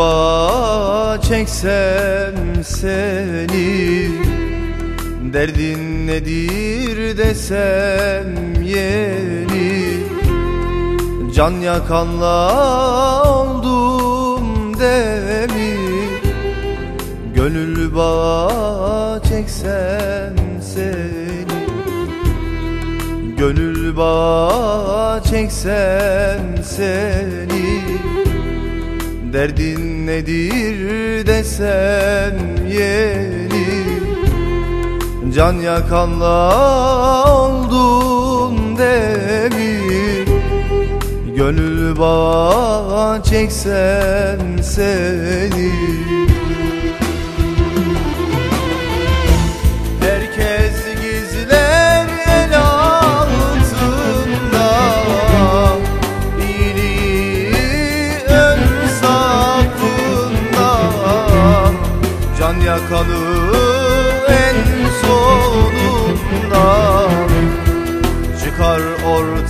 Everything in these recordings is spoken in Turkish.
bağa çeksem seni? Derdin nedir desem yeni? Can yakanla oldum demir Gönül bağa çeksem seni? Gönül bağa çeksem seni Derdin nedir desem yeni Can yakanla oldum demir Gönül bağa çeksem seni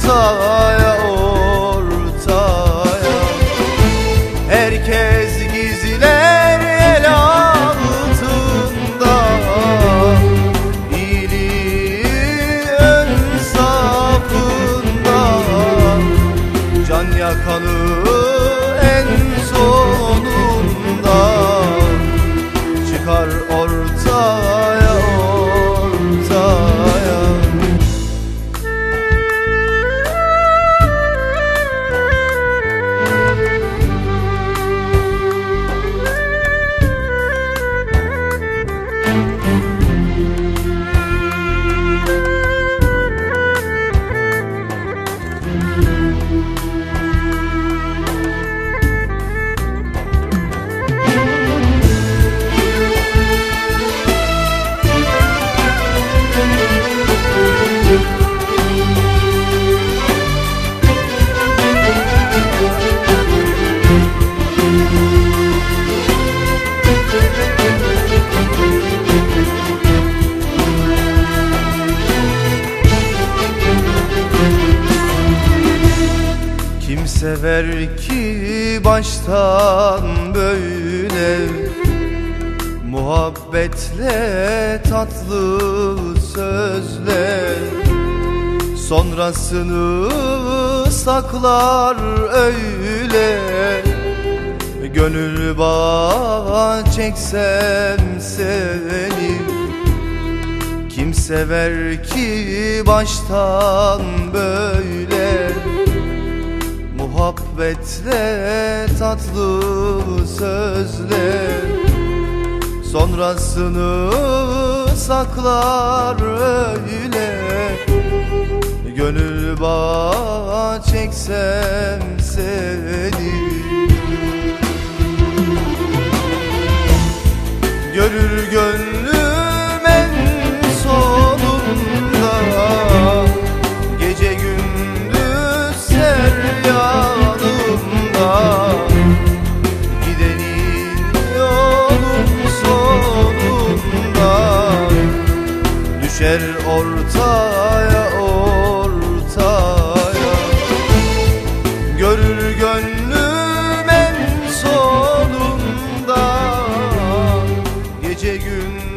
ortaya ortaya. Herkes gizler el altında. İyiliği ön safında. Can yakanı sever ki baştan böyle. Muhabbetle tatlı sözle Sonrasını saklar öyle. Gönül bağa çeksem seni. Kim sever ki baştan böyle Muhabbetle tatlı sözle. Sonrasını saklar öyle. Gönül bağa çeksem seni. Görür gönlüm gündüz her